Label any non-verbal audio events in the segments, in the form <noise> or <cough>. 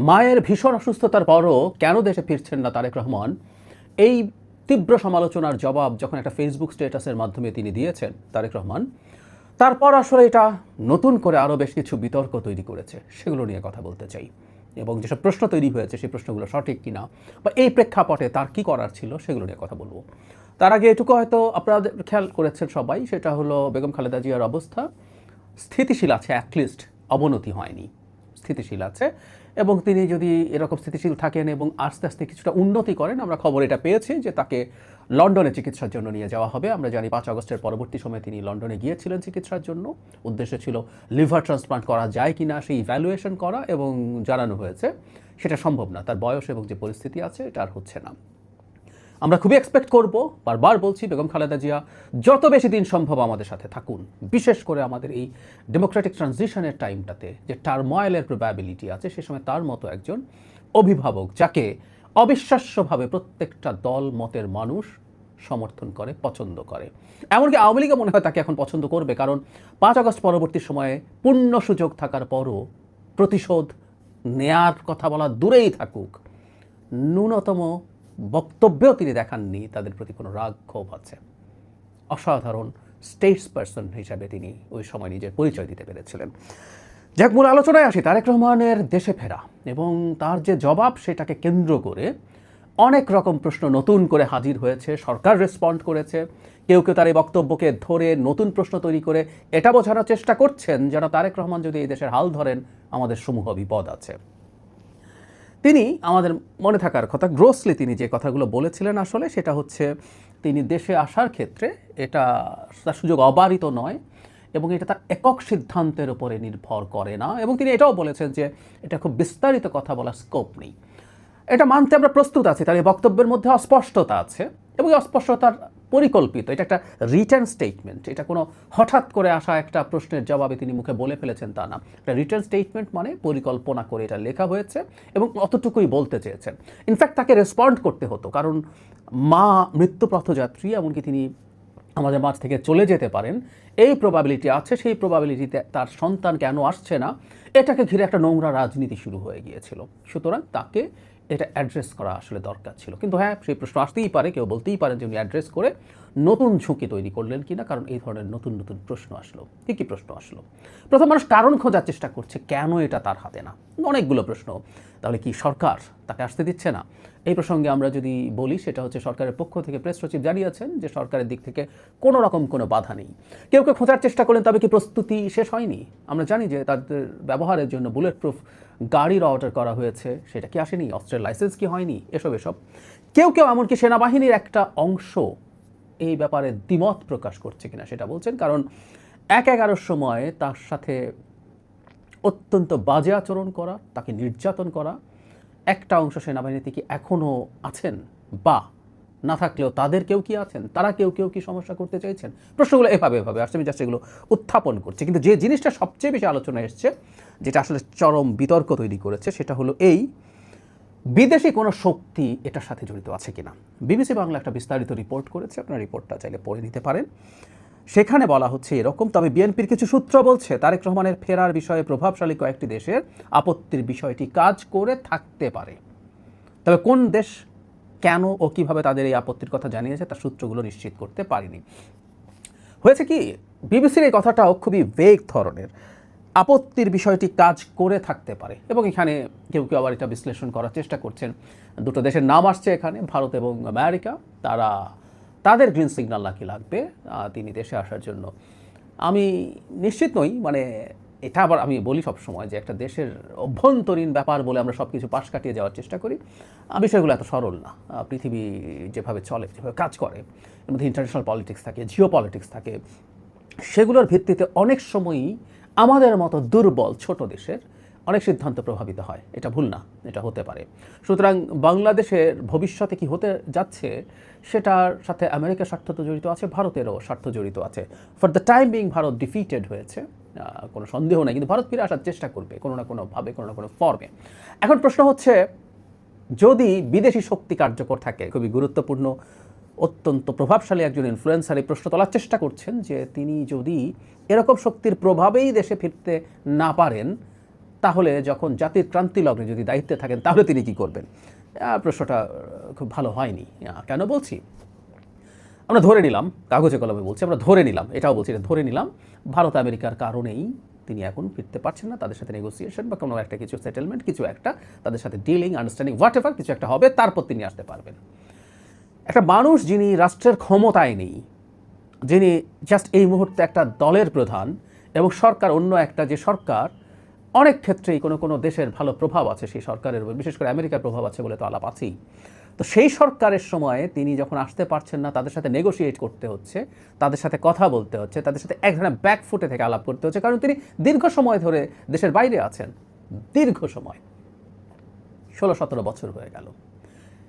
মায়ের ভীষণ অসুস্থতার পরও কেন দেশে ফিরছেন না তারেক রহমান? এই তীব্র সমালোচনার জবাব যখন একটা ফেসবুক স্ট্যাটাসের মাধ্যমে তিনি দিয়েছেন তারেক রহমান, তারপর আসলে এটা নতুন করে আরও বেশ কিছু বিতর্ক তৈরি করেছে। সেগুলো নিয়ে কথা বলতে চাই। এবং যেসব প্রশ্ন তৈরি হয়েছে সেই প্রশ্নগুলো সঠিক কিনা বা এই প্রেক্ষাপটে তার কি করার ছিল সেগুলো নিয়ে কথা বলব। তার আগে এটুকু হয়তো আপনারা খেয়াল করেছেন সবাই, সেটা হলো বেগম খালেদা জিয়ার অবস্থা। স্থিতিশীল আছে অ্যাটলিস্ট অবনতি হয়নি। স্থিতিশীল আছে। এবং তিনি যদি এরকম স্থিতিশীল থাকেন এবং আস্তে আস্তে কিছুটা উন্নতি করেন, আমরা খবর এটা পেয়েছি যে তাকে লন্ডনে চিকিৎসার জন্য নিয়ে যাওয়া হবে। আমরা জানি পাঁচ আগস্টের পরবর্তী সময়ে তিনি লন্ডনে গিয়েছিলেন চিকিৎসার জন্য। উদ্দেশ্য ছিল লিভার ট্রান্সপ্লান্ট করা যায় কি না সেই ইভ্যালুয়েশন করা এবং জানানো হয়েছে। সেটা সম্ভব না, তার বয়স এবং যে পরিস্থিতি আছে, এটা আর হচ্ছে না। আমরা খুবই এক্সপেক্ট করব, বারবার বলছি বেগম খালেদা জিয়া, যত বেশি দিন সম্ভব আমাদের সাথে থাকুন। বিশেষ করে আমাদের এই ডেমোক্রেটিক ট্রানজিশনের টাইমটাতে যে টার্ময়েলের প্রবাবিলিটি আছে, সে সময় তার মতো একজন অভিভাবক যাকে অবিশ্বাস্যভাবে প্রত্যেকটা দল, মতের মানুষ সমর্থন করে, পছন্দ করে। এমনকি আওয়ামী লীগও মনে হয় তাকে এখন পছন্দ করবে, কারণ পাঁচ আগস্ট পরবর্তী সময়ে পূর্ণ সুযোগ থাকার পরও প্রতিশোধ নেয়ার কথা বলা দূরেই থাকুক। ন্যূনতম বক্তব্যেও তিনি দেখাননি, তাদের প্রতি কোনো রাগ, ক্ষোভ আছে। অসাধারণ স্টেটস পার্সন হিসাবে তিনি ওই সময় নিজের পরিচয় দিতে পেরেছিলেন। যাক, মূল আলোচনায় আসি। তারেক রহমানের দেশে ফেরা এবং তার যে জবাব, সেটাকে কেন্দ্র করে অনেক রকম প্রশ্ন নতুন করে হাজির হয়েছে, সরকার রেসপন্ড করেছে। কেউ কেউ তার এই বক্তব্যকে ধরে নতুন প্রশ্ন তৈরি করে এটা বোঝানোর চেষ্টা করছেন, যেন তারেক রহমান যদি এই দেশের হাল ধরেন, আমাদের সমূহ বিপদ আছে। তিনি আমাদের মনে থাকার কথা গ্রোসলি তিনি যে কথাগুলো বলেছিলেন আসলে, সেটা হচ্ছে তিনি দেশে আসার ক্ষেত্রে এটা তার সুযোগ অবারিত নয় এবং এটা তার একক সিদ্ধান্তের উপরে নির্ভর করে না। এবং তিনি এটাও বলেছেন যে এটা খুব বিস্তারিত কথা বলার স্কোপ নেই। এটা মানতে আমরা প্রস্তুত আছি, তার এই বক্তব্যের মধ্যে অস্পষ্টতা আছে এবং অস্পষ্টতার পরিকল্পিত, এটা একটা রিটার্ন স্টেটমেন্ট এটা কোনো হঠাৎ করে আসা একটা প্রশ্নের জবাবে তিনি মুখে বলে ফেলেছেন তা না। একটা রিটার্ন স্টেটমেন্ট মানে পরিকল্পনা করে এটা লেখা হয়েছে এবং অতটুকুই বলতে চেয়েছেন। ইনফ্যাক্ট তাকে রেসপন্ড করতে হতো, কারণ মা মৃত্যুপথযাত্রী, এমনকি তিনি আমাদের মাঝ থেকে চলে যেতে পারেন, এই প্রবাবিলিটি আছে, সেই প্রবাবিলিটিতে তার সন্তান কেন আসছে না, এটাকে ঘিরে একটা নোংরা রাজনীতি শুরু হয়ে গিয়েছিল। সুতরাং তাকে এটা অ্যাড্রেস করা আসলে দরকার ছিল। কিন্তু হ্যাঁ সেই প্রশ্ন আসতেই পারে, কেউ বলতেই পারেন যে উনি অ্যাড্রেস করে নতুন ঝুঁকি তৈরি করলেন কিনা, কারণ এই ধরনের নতুন নতুন প্রশ্ন আসলো। কী কী প্রশ্ন আসলো। প্রথম মানুষ কারণ খোঁজার চেষ্টা করছে, কেন এটা তার হাতে না? অনেকগুলো প্রশ্ন। তাহলে কি সরকার তাকে আসতে দিচ্ছে না? এই প্রসঙ্গে আমরা যদি বলি, সেটা হচ্ছে সরকারের পক্ষ থেকে প্রেস সচিব জানিয়েছেন যে সরকারের দিক থেকে কোনো রকম কোনো বাধা নেই। কেউ কেউ খোঁজার চেষ্টা করলেন, তবে কি প্রস্তুতি শেষ হয়নি? আমরা জানি যে তাদের ব্যবহারের জন্য বুলেট প্রুফ গাড়ির অর্ডার করা হয়েছে, সেটা কি আসেনি? অস্ত্রের লাইসেন্স কি হয়নি? এসব এসব। কেউ কেউ এমনকি সেনাবাহিনীর একটা অংশ এই ব্যাপারে দ্বিমত প্রকাশ করছে কিনা সেটা বলছেন, কারণ এক এগারোর সময় তার সাথে অত্যন্ত বাজে আচরণ করা, তাকে নির্যাতন করা, একটা অংশ সেনাবাহিনীতে কি এখনও আছেন বা না থাকলেও তাদের কেউ কি আছেন? তারা কেউ কেউ কি সমস্যা করতে চাইছেন? প্রশ্নগুলো এভাবে এভাবে আসলে আমি জাস্ট এগুলো উত্থাপন করছি। কিন্তু যে জিনিসটা সবচেয়ে বেশি আলোচনা এসছে, যেটা আসলে চরম বিতর্ক তৈরি করেছে, সেটা হলো এই, বিদেশি কোনো শক্তি এটার সাথে জড়িত আছে কিনা? বিবিসি বাংলা একটা বিস্তারিত রিপোর্ট করেছে। আপনার রিপোর্টটা চাইলে পড়ে নিতে পারেন। সেখানে বলা হচ্ছে এরকম, তবে বিএনপির কিছু সূত্র বলছে, তারেক রহমানের ফেরার বিষয়ে প্রভাবশালী কয়েকটি দেশের আপত্তির বিষয়টি কাজ করে থাকতে পারে। তবে কোন দেশ কেন ও কীভাবে তাদের এই আপত্তির কথা জানিয়েছে তার সূত্রগুলো নিশ্চিত করতে পারিনি। হয়েছে কি, বিবিসির এই কথাটাও খুবই বেগ ধরনের। আপত্তির বিষয়টি কাজ করে থাকতে পারে এবং এখানে কেউ কেউ আবার এটা বিশ্লেষণ করার চেষ্টা করছেন। দুটো দেশের নাম আসছে এখানে, ভারত এবং আমেরিকা। তারা, তাদের গ্রিন সিগন্যাল নাকি লাগবে তিনি দেশে আসার জন্য। আমি নিশ্চিত নই মানে এটা আবার আমি বলি সব সময় যে একটা দেশের অভ্যন্তরীণ ব্যাপার বলে আমরা সব কিছু পাশ কাটিয়ে যাওয়ার চেষ্টা করি বিষয়গুলো এত সরল না। পৃথিবী যেভাবে চলে, যেভাবে কাজ করে, এর মধ্যে ইন্টারন্যাশনাল পলিটিক্স থাকে জিও পলিটিক্স থাকে, সেগুলোর ভিত্তিতে অনেক সময়ই আমাদের মতো দুর্বল ছোট দেশের অনেক সিদ্ধান্ত প্রভাবিত হয়। এটা ভুল না, এটা হতে পারে। সুতরাং বাংলাদেশের ভবিষ্যতে কি হতে যাচ্ছে, সেটার সাথে আমেরিকার স্বার্থ তো জড়িত আছে, ভারতেরও স্বার্থ জড়িত আছে। For the time being Bharat defeated হয়েছে। কোনো সন্দেহ নেই, কিন্তু ভারত ফিরে আসার চেষ্টা করবে কোনো না কোনোভাবে, কোনো না কোনো ফর্মে এখন প্রশ্ন হচ্ছে, যদি বিদেশি শক্তি কার্যকর থাকে, খুবই গুরুত্বপূর্ণ, অত্যন্ত প্রভাবশালী একজন ইনফ্লুয়েন্সার এই প্রশ্ন তোলার চেষ্টা করছেন যে তিনি যদি এরকম শক্তির প্রভাবেই দেশে ফিরতে না পারেন, তাহলে যখন জাতির ক্রান্তি লগ্নে যদি দায়িত্বে থাকেন, তাহলে তিনি কি করবেন? প্রশ্নটা খুব ভালো হয়নি। কেন বলছি? আমরা ধরে নিলাম, কাগজে কলমে বলছি, আমরা ধরে নিলাম, এটাও বলছি এটা ধরে নিলাম, ভারত আমেরিকার কারণেই তিনি এখন ফিরতে পারছেন না তাদের সাথে নেগোসিয়েশন বা কোনো একটা কিছু সেটেলমেন্ট কিছু একটা তাদের সাথে ডিলিং আন্ডারস্ট্যান্ডিং হোয়াট এভার কিছু একটা হবে, তারপর তিনি আসতে পারবেন। একটা মানুষ যিনি রাষ্ট্রের ক্ষমতায় নেই, যিনি জাস্ট এই মুহূর্তে একটা দলের প্রধান এবং সরকার অন্য একটা যে সরকার, অনেক ক্ষেত্রেই কোনো কোনো দেশের ভালো প্রভাব আছে, সেই সরকারের, বিশেষ করে আমেরিকার প্রভাব আছে বলে তো আলাপ আছেই। তো সেই সরকারের সময়ে তিনি যখন আসতে পারছেন না, তাদের সাথে নেগোশিয়েট করতে হচ্ছে, তাদের সাথে কথা বলতে হচ্ছে, তাদের সাথে এক ধরনের ব্যাকফুটে থেকে আলাপ করতে হচ্ছে, কারণ তিনি দীর্ঘ সময় ধরে দেশের বাইরে আছেন। দীর্ঘ সময়। ষোলো সতেরো বছর হয়ে গেল।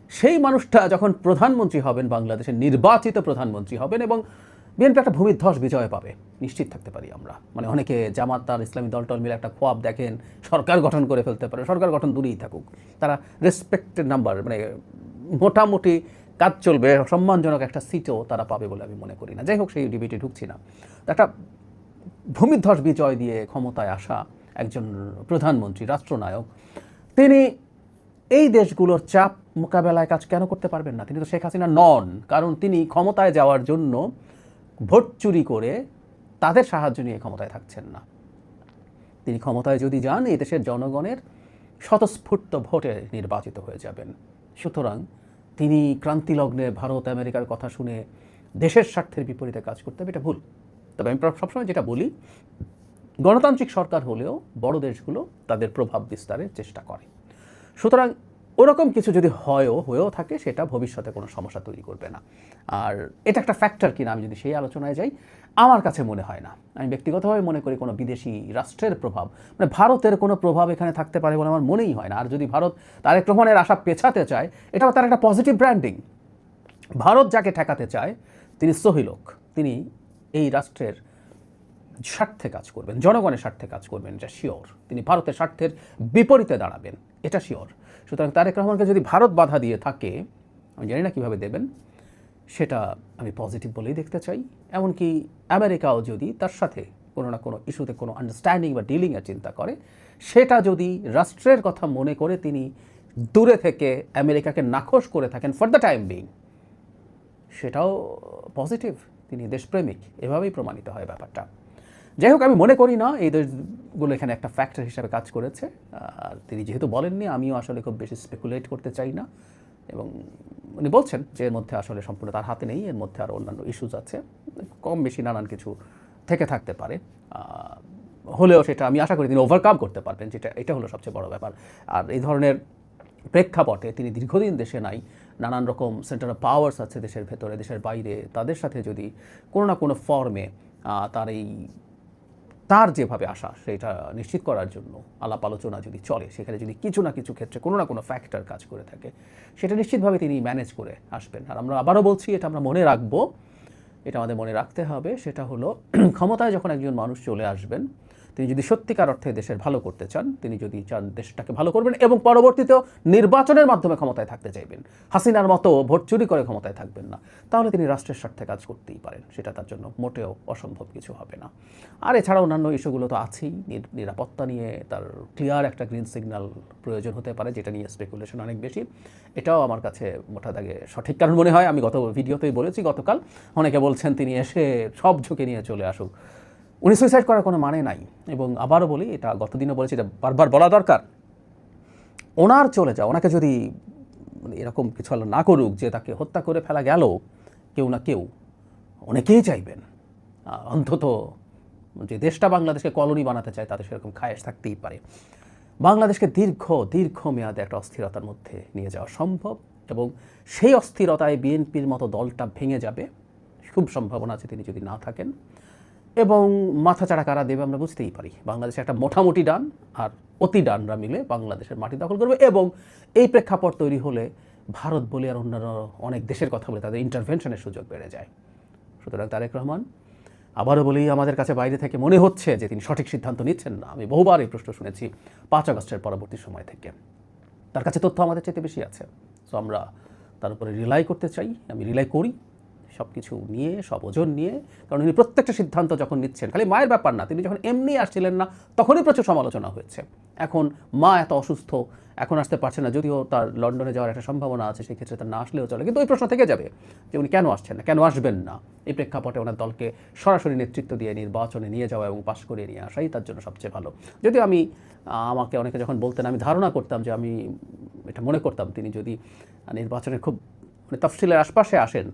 সেই মানুষটা যখন প্রধানমন্ত্রী হবেন, বাংলাদেশের নির্বাচিত প্রধানমন্ত্রী হবেন এবং বিএনপি একটা ভূমিধ্বস বিজয় পাবে, নিশ্চিত থাকতে পারি আমরা। মানে অনেকে জামাত তার ইসলামী দলটল মিলে একটা খোয়াব দেখেন, সরকার গঠন করে ফেলতে পারে, সরকার গঠন দূরেই থাকুক। তারা রেসপেক্টেড নাম্বার মানে মোটামুটি কাজ চলবে, সম্মানজনক একটা সিটও তারা পাবে বলে আমি মনে করি না। যাই হোক, সেই ডিবেটে ঢুকছি না। একটা ভূমিধ্বস বিজয় দিয়ে ক্ষমতায় আসা একজন প্রধানমন্ত্রী, রাষ্ট্রনায়ক, তিনি এই দেশগুলোর চাপ মোকাবেলায় কাজ কেন করতে পারবেন না? তিনি তো শেখ হাসিনা নন, কারণ তিনি ক্ষমতায় যাওয়ার জন্য ভোট চুরি করে তাদের সাহায্য নিয়ে ক্ষমতায় থাকছেন না। তিনি ক্ষমতায় যদি যান এই দেশের জনগণের স্বতঃস্ফূর্ত ভোটে নির্বাচিত হয়ে যাবেন। সুতরাং তিনি ক্রান্তিলগ্নে ভারত, আমেরিকার কথা শুনে দেশের স্বার্থের বিপরীতে কাজ করতে হবে, এটা ভুল। তবে আমি সবসময় যেটা বলি, গণতান্ত্রিক সরকার হলেও বড় দেশগুলো তাদের প্রভাব বিস্তারের চেষ্টা করে। সুতরাং ওরকম কিছু যদি হয়ও, হয়েও থাকে, সেটা ভবিষ্যতে কোনো সমস্যা তৈরি করবে না। আর এটা একটা ফ্যাক্টর কিনা আমি যদি সেই আলোচনায় যাই, আমার কাছে মনে হয় না। আমি ব্যক্তিগতভাবে মনে করি কোনো বিদেশি রাষ্ট্রের প্রভাব মানে ভারতের কোনো প্রভাব এখানে থাকতে পারে বলে আমার মনেই হয় না। আর যদি ভারত তারেক রহমানের আশা পেছাতে চায়, এটাও তার একটা পজিটিভ ব্র্যান্ডিং ভারত যাকে ঠেকাতে চায়, তিনি সহিলোক। তিনি এই রাষ্ট্রের স্বার্থে কাজ করবেন, জনগণের স্বার্থে কাজ করবেন, এটা শিওর। তিনি ভারতের স্বার্থের বিপরীতে দাঁড়াবেন, এটা শিওর। সুতরাং তারেক রহমানকে যদি ভারত বাধা দিয়ে থাকে, আমি জানি না কীভাবে দেবেন, সেটা আমি পজিটিভ বলেই দেখতে চাই। এমনকি আমেরিকাও যদি তার সাথে কোনো না কোনো ইস্যুতে কোনো আন্ডারস্ট্যান্ডিং বা ডিলিংয়ের চিন্তা করে, সেটা যদি রাষ্ট্রের কথা মনে করে তিনি দূরে থেকে আমেরিকাকে নাখোশ করে থাকেন ফর দ্য টাইম বিং সেটাও পজিটিভ তিনি দেশপ্রেমিক, এভাবেই প্রমাণিত হয় ব্যাপারটা। যাই হোক, আমি মনে করি না এই দেশগুলো এখানে একটা ফ্যাক্টর হিসাবে কাজ করেছে। আর তিনি যেহেতু বলেননি, আমিও আসলে খুব বেশি স্পেকুলেট করতে চাই না। এবং উনি বলছেন যে এর মধ্যে আসলে সম্পূর্ণ তার হাতে নেই, এর মধ্যে আরও অন্যান্য ইস্যুজ আছে। কম বেশি নানান কিছু থেকে থাকতে পারে। হলেও সেটা আমি আশা করি তিনি ওভারকাম করতে পারবেন, যেটা, এটা হলো সবচেয়ে বড় ব্যাপার। আর এই ধরনের প্রেক্ষাপটে তিনি দীর্ঘদিন দেশে নাই, নানান রকম সেন্টার অফ পাওয়ার্স আছে দেশের ভেতরে, দেশের বাইরে। তাদের সাথে যদি কোনো না কোনো ফর্মে তার এই তার যেভাবে আসা সেটা নিশ্চিত করার জন্য আলাপ আলোচনা যদি চলে, সেখানে যদি কিছু না কিছু ক্ষেত্রে কোনো না কোনো ফ্যাক্টর কাজ করে থাকে, সেটা নিশ্চিতভাবে তিনি ম্যানেজ করে আসবেন। আর আমরা আবারও বলছি, এটা আমরা মনে রাখব, এটা আমাদের মনে রাখতে হবে, সেটা হলো <clears throat> ক্ষমতায় যখন একজন মানুষ চলে আসবেন তিনি যদি সত্যিকার অর্থে দেশের ভালো করতে চান, তিনি যদি চান দেশটাকে ভালো করবেন এবং পরবর্তীতেও নির্বাচনের মাধ্যমে ক্ষমতায় থাকতে চাইবেন। হাসিনার মতো ভোট চুরি করে ক্ষমতায় থাকবেন না। তাহলে তিনি রাষ্ট্রের স্বার্থে কাজ করতেই পারেন, সেটা তার জন্য মোটেও অসম্ভব কিছু হবে না। আর এছাড়া অন্যান্য ইস্যুগুলো তো আছেই। নিরাপত্তা নিয়ে তার ক্লিয়ার একটা গ্রিন সিগন্যাল প্রয়োজন হতে পারে, যেটা নিয়ে স্পেকুলেশন অনেক বেশি। এটাও আমার কাছে মোটা দাগে সঠিক কারণ মনে হয়। আমি গত ভিডিওতেই বলেছি, গতকাল অনেকে বলছেন তিনি এসে সব ঝুঁকে নিয়ে চলে আসুক। উনি সুইসাইড করার কোনো মানে নাই। এবং আবারও বলি, এটা গতদিনও বলেছি, এটা বারবার বলা দরকার। ওনার চলে যাও ওনাকে যদি মানে এরকম কিছু আল্লাহ না করুক যে তাকে হত্যা করে ফেলা গেল, কেউ না কেউ অনেকেই চাইবেন। অন্তত যে দেশটা বাংলাদেশকে কলোনি বানাতে চায় তাদের সেরকম খায়েশ থাকতেই পারে। বাংলাদেশকে দীর্ঘ দীর্ঘ মেয়াদে একটা অস্থিরতার মধ্যে নিয়ে যাওয়া সম্ভব এবং সেই অস্থিরতায় বিএনপির মতো দলটা ভেঙে যাবে, খুব সম্ভাবনা আছে তিনি যদি না থাকেন। এবং মাথাচাড়া কারা দেবে আমরা বুঝতেই পারি। বাংলাদেশে একটা মোটামুটি ডান আর অতি ডানরা মিলে বাংলাদেশের মাটি দখল করবে এবং এই প্রেক্ষাপট তৈরি হলে ভারত বলে আর অন্যান্য অনেক দেশের কথা বলে তাদের ইন্টারভেনশনের সুযোগ বেড়ে যায়। সুতরাং তারেক রহমান, আবারও বলি, আমাদের কাছে বাইরে থেকে মনে হচ্ছে যে তিনি সঠিক সিদ্ধান্ত নিচ্ছেন না। আমি বহুবার এই প্রশ্ন শুনেছি পাঁচ আগস্টের পরবর্তী সময় থেকে। তার কাছে তথ্য আমাদের চাইতে বেশি আছে। সো আমরা তার উপরে রিলাই করতে চাই। আমি রিলাই করি। সব কিছু নিয়ে, সব ওজন নিয়ে, কারণ উনি প্রত্যেকটা সিদ্ধান্ত যখন নিচ্ছেন, খালি মায়ের ব্যাপার না, তিনি যখন এমনি আসছিলেন না, তখনই প্রচুর সমালোচনা হয়েছে। এখন মা এত অসুস্থ, এখন আসতে পারছে না, যদিও তার লন্ডনে যাওয়ার একটা সম্ভাবনা আছে, সেক্ষেত্রে তার না আসলেও চলে, কিন্তু ওই প্রশ্ন থেকে যাবে যে উনি কেন আসছেন না, কেন আসবেন না। এই প্রেক্ষাপটে ওনার দলকে সরাসরি নেতৃত্ব দিয়ে নির্বাচনে নিয়ে যাওয়া এবং পাশ করিয়ে নিয়ে আসাই তার জন্য সবচেয়ে ভালো। যদিও আমি, আমাকে অনেকে যখন বলতেন, আমি ধারণা করতাম যে আমি এটা মনে করতাম, তিনি যদি নির্বাচনে খুব মানে তফসিলের আশপাশে আসেন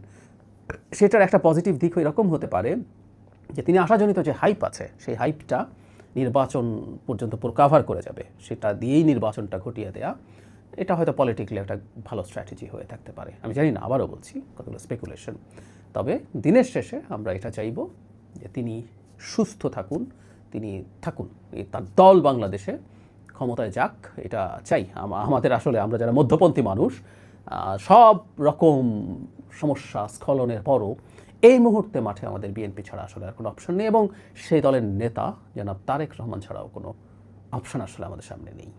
সেটার একটা পজিটিভ দিক এরকম হতে পারে যে তিনি আশাজনিত যে হাইপ আছে, সেই হাইপটা নির্বাচন পর্যন্ত পুরো কাভার করে যাবে। সেটা দিয়েই নির্বাচনটা ঘটিয়ে দেয়া। এটা হয়তো পলিটিক্যালি একটা ভালো স্ট্র্যাটেজি হয়ে থাকতে পারে। আমি জানি না, আবারও বলছি, কতগুলো স্পেকুলেশন তবে দিনের শেষে আমরা এটা চাইব যে তিনি সুস্থ থাকুন, তিনি থাকুন। তার দল বাংলাদেশে ক্ষমতায় যাক, এটা চাই। আমাদের আসলে আমরা যারা মধ্যপন্থী মানুষ সব রকম সমস্যা স্খলনের পরও এই মুহূর্তে মাঠে আমাদের বিএনপি ছাড়া আসলে আর কোনো অপশন নেই এবং সেই দলের নেতা জনাব তারেক রহমান ছাড়াও কোনো অপশন আসলে আমাদের সামনে নেই।